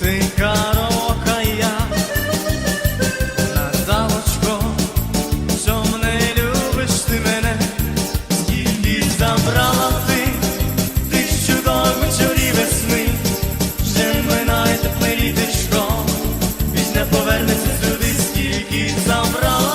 ти карока я, Наталочко, що не любиш ти мене, скільки забрала ти тих чудових чорі весни, вже минає тепле літечко, Віч не сюди, скільки забрала.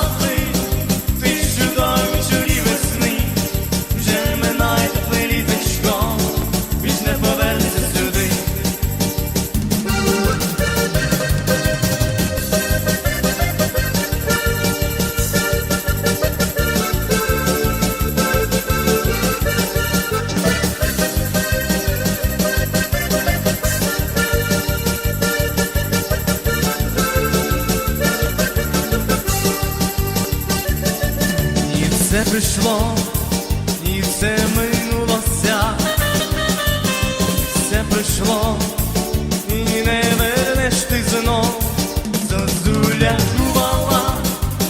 все прийшло і все минулося, все прийшло і не вернеш ти знов, зозуля кувала,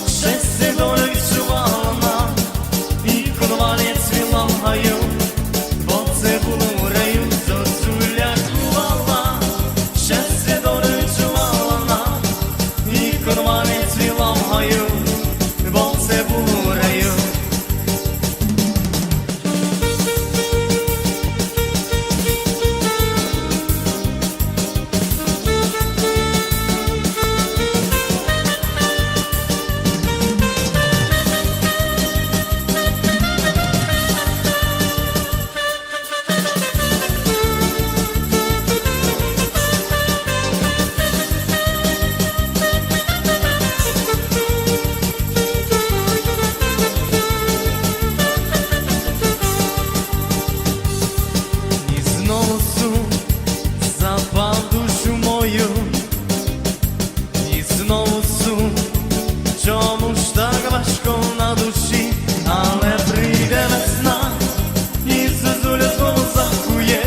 ще сидоля відчувала, і конвалія цвіла в. чомусь так важко на душі, але прийде весна, і це зуля знову захує,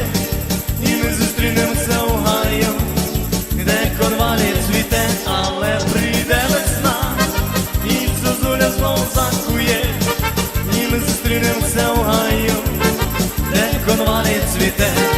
і ми зустрінемося у гаю, де конвалі цвіте, але прийде весна, і це зуля знову захує, і ми зустрінемося у гаю, де конвалі цвіте.